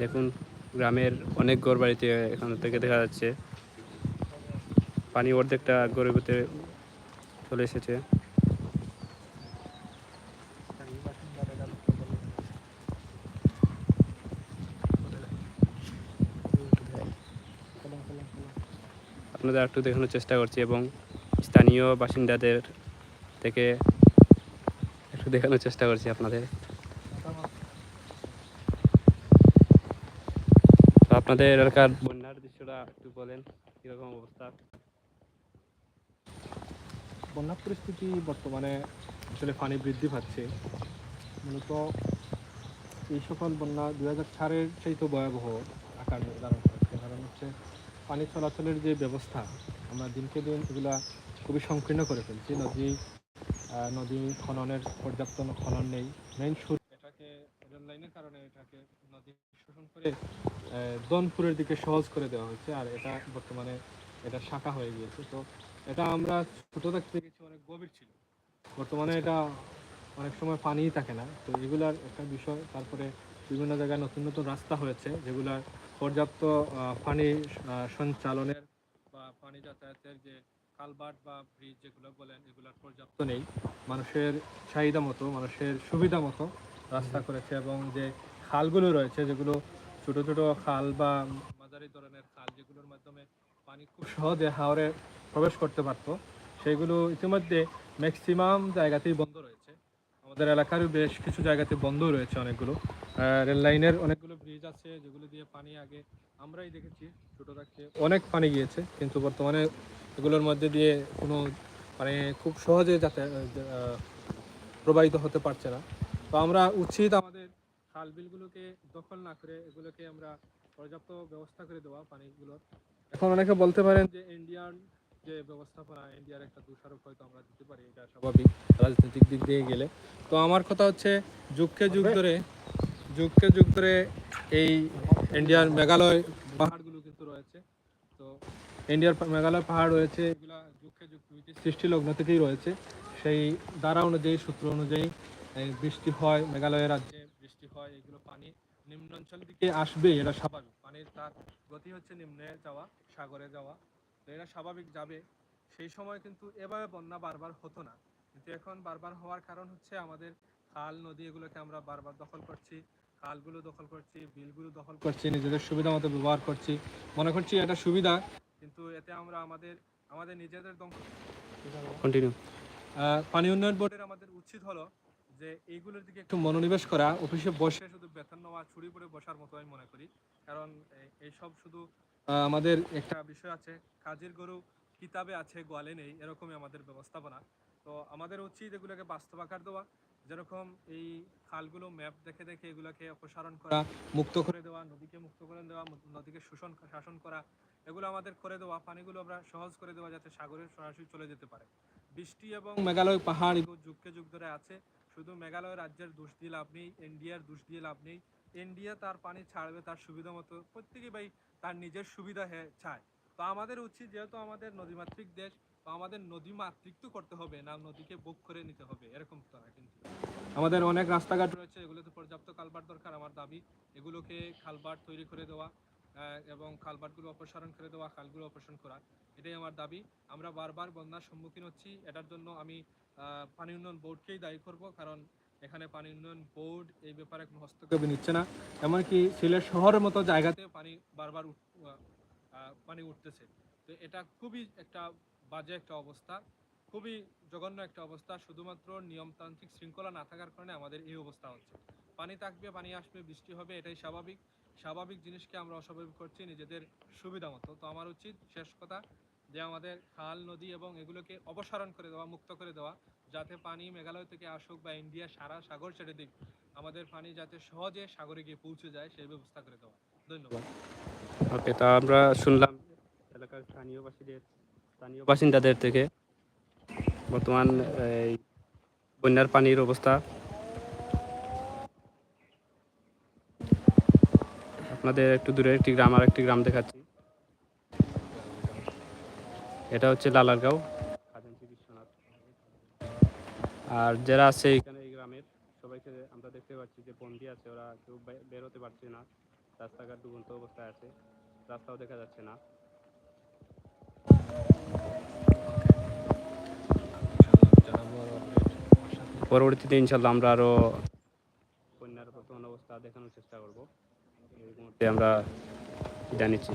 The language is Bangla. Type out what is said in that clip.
দেখুন, গ্রামের অনেক ঘর বাড়িতে এখান থেকে দেখা যাচ্ছে। পানি অর্ধেকটা ঘরের ভিতরে চলে এসেছে। আপনাদের একটু দেখানোর চেষ্টা করছি এবং স্থানীয় বাসিন্দাদের থেকে একটু দেখানোর চেষ্টা করছি আপনাদের তো আপনাদের এলাকার বন্যার দৃশ্যটা একটু বলেন, কীরকম অবস্থা? বন্যা পরিস্থিতি বর্তমানে আসলে পানি বৃদ্ধি পাচ্ছে। মূলত এই সকল বন্যা দুই হাজার চারের তো ভয়াবহ আকার ধারণ করছে। কারণ হচ্ছে পানি চলাচলের যে ব্যবস্থা, আমরা দিনকে দিন এগুলা খুবই সংকীর্ণ করে ফেলছি। নদী নদী খননের, পর্যাপ্ত খনন নেই। মেইন সুর এটাকে রেল লাইনের কারণে এটাকে নদী দনপুরের দিকে সহজ করে দেওয়া হয়েছে, আর এটা বর্তমানে এটা শাখা হয়ে গিয়েছে। তো এটা আমরা ছোট থাকতে দেখেছি অনেক গভীর ছিল। বর্তমানে এটা অনেক সময় পানিই থাকে না। তো এগুলার একটা বিষয়, তারপরে বিভিন্ন জায়গায় নতুন নতুন রাস্তা হয়েছে যেগুলার পর্যাপ্ত পানি সঞ্চালনের বা পানি যাতায়াতের যে কালভার্ট বা ব্রিজ যেগুলো বলেন, এগুলার পর্যাপ্ত নেই। মানুষের চাহিদা মতো, মানুষের সুবিধা মতো রাস্তা করেছে এবং যে খালগুলো রয়েছে, যেগুলো ছোট ছোট খাল বা মাঝারি ধরনের খাল, যেগুলোর মাধ্যমে পানি খুব সহজে হাওরে প্রবেশ করতে পারতো। সেগুলো ইতিমধ্যে ম্যাক্সিমাম জায়গাতেই বন্ধ রয়েছে। আমাদের এলাকারও বেশ কিছু জায়গাতে বন্ধ রয়েছে অনেকগুলো। রেল লাইনের অনেকগুলো ব্রিজ আছে, যেগুলো দিয়ে পানি আগে আমরাই দেখেছি ছোট থাকতে অনেক পানি গিয়েছে, কিন্তু বর্তমানে এগুলোর মধ্যে দিয়ে কোনো মানে খুব সহজে যাতে প্রবাহিত হতে পারছে না। তো আমরা উচিত আমাদের খাল বিলগুলোকে দখল না করে এগুলোকে আমরা পর্যাপ্ত ব্যবস্থা করে দেওয়া পানিগুলোর। এখন অনেকে বলতে পারেন যে ইন্ডিয়ান যে ব্যবস্থাপনা ইন্ডিয়ার একটা দোষারোপ হয়তো আমরা দিতে পারি এটা স্বাভাবিক রাজনৈতিক দিক দিয়ে গেলে। তো আমার কথা হচ্ছে যুগকে যুগ ধরে যুগকে যুগ ধরে এই ইন্ডিয়ার মেঘালয় পাহাড়গুলো কিন্তু রয়েছে। তো ইন্ডিয়ার মেঘালয় পাহাড় রয়েছে এগুলা যুগকে যুগ ব্রিটিশ সৃষ্টি লগ্ন থেকেই রয়েছে। সেই দ্বারা অনুযায়ী সূত্র অনুযায়ী বৃষ্টি হয় মেঘালয় রাজ্যে। হয় এগুলো পানি নিম্নাঞ্চল দিকে আসবে এটা স্বাভাবিক। পানির তার গতি হচ্ছে নিম্নে যাওয়া সাগরে যাওয়া। তো এরা স্বাভাবিক যাবে। সেই সময় কিন্তু এভাবে বন্যা বারবার হতো না। কিন্তু এখন বারবার হওয়ার কারণ হচ্ছে আমাদের খাল নদী এগুলোকে আমরা বারবার দখল করছি। খালগুলো দখল করছি বিলগুলো দখল করছি নিজেদের সুবিধা মতো ব্যবহার করছি। মনে করছি এটা সুবিধা কিন্তু এতে আমরা আমাদের আমাদের নিজেদের কন্টিনিউ পানি উন্নয়ন বোর্ডের আমাদের উচিত হলো যে এইগুলোর দিকে একটু মনোনিবেশ করা অফিসে বসে শুধু বেতন নেওয়া ছুরি পরে বসার মতো আমি মনে করি। কারণ এইসব শুধু আমাদের একটা বিষয় আছে কাজের গরু কিতাবে আছে গোয়ালে নেই এরকমই আমাদের ব্যবস্থাপনা। তো আমাদের উচিত এগুলোকে বাস্তব আকার দেওয়া যেরকম এই খালগুলো ম্যাপ দেখে দেখে এগুলোকে অপসারণ করা মুক্ত করে দেওয়া নদীকে মুক্ত করে দেওয়া নদীকে শোষণ শাসন করা এগুলো আমাদের করে দেওয়া পানিগুলো আমরা সহজ করে দেওয়া যাতে সাগরে সরাসরি চলে যেতে পারে। বৃষ্টি এবং মেঘালয় পাহাড় এগুলো যুগকে যুগ ধরে আছে শুধু মেঘালয় রাজ্যের দোষ দিয়ে লাভ নেই ইন্ডিয়ার দোষ দিয়ে লাভ নেই। ইন্ডিয়া তার পানি ছাড়বে তার সুবিধা মতো, প্রত্যেকেই ভাই তার নিজের সুবিধা চায়। তো আমাদের উচিত যেহেতু আমাদের নদীমাতৃক দেশ, তো আমাদের নদী মাতৃক তো করতে হবে, না নদীকে বুক করে নিতে হবে, এরকম তো না কিন্তু। আমাদের অনেক রাস্তাঘাট রয়েছে, এগুলোতে পর্যাপ্ত কালভার্ট দরকার আমার দাবি। এগুলোকে খালবাট তৈরি করে দেওয়া। এবং খালবাটগুলো অপসারণ করে দেওয়া, খালগুলো অপসারণ করা। এটাই আমার দাবি। আমরা বারবার বন্যার সম্মুখীন হচ্ছি। এটার জন্য আমি পানি উন্নয়ন বোর্ডকেই দায়ী করব, কারণ এখানে পানি উন্নয়ন বোর্ড এই ব্যাপারে কোনো হস্তক্ষেপ নিচ্ছে না। এমনকি সিলেট শহরের মতো জায়গাতে পানি বারবার পানি উঠতেছে। তো এটা খুবই একটা বাজে একটা অবস্থা। খুবই জঘন্য একটা অবস্থা। শুধুমাত্র নিয়মতান্ত্রিক শৃঙ্খলা না থাকার কারণে আমাদের এই অবস্থা হচ্ছে। পানি থাকবে, পানি আসবে, বৃষ্টি হবে, এটাই স্বাভাবিক। স্বাভাবিক জিনিসকে আমরা অস্বাভাবিক করছি নিজেদের সুবিধা মতো। তো আমার উচিত শেষ কথা যে আমাদের খাল, নদী এবং এগুলোকে অপসারণ করে দেওয়া, মুক্ত করে দেওয়া, যাতে পানি মেঘালয় থেকে আসুক বা ইন্ডিয়া সারা সাগর ছেড়ে দিক আমাদের পানি যাতে সহজে সাগরে গিয়ে পৌঁছে যায়, সেই ব্যবস্থা করে দেওয়া। ধন্যবাদ। ওকে তা আমরা শুনলাম এলাকার স্থানীয় বাসীদের, স্থানীয় বাসিন্দাদের থেকে। বর্তমান, এই বন্যার পানির অবস্থা। আপনাদের একটু দূরে একটি গ্রাম আর একটি গ্রাম দেখাচ্ছি। এটা হচ্ছে লালারগাঁও আর যারা আছে এখানে এই গ্রামের, সবাইকে আমরা দেখতে পাচ্ছি যে বন্দি আছে, ওরা কেউ বে- বের পারছে না। রাস্তাঘাট ডুবন্ত অবস্থায় আছে, রাস্তাও দেখা যাচ্ছে না জানাব আরও update আমার সাথে পরবর্তীতে ইনশাল্লাহ আমরা আরও বন্যার বর্তমান অবস্থা দেখানোর চেষ্টা করব। এই মুহূর্তে আমরা জানিছি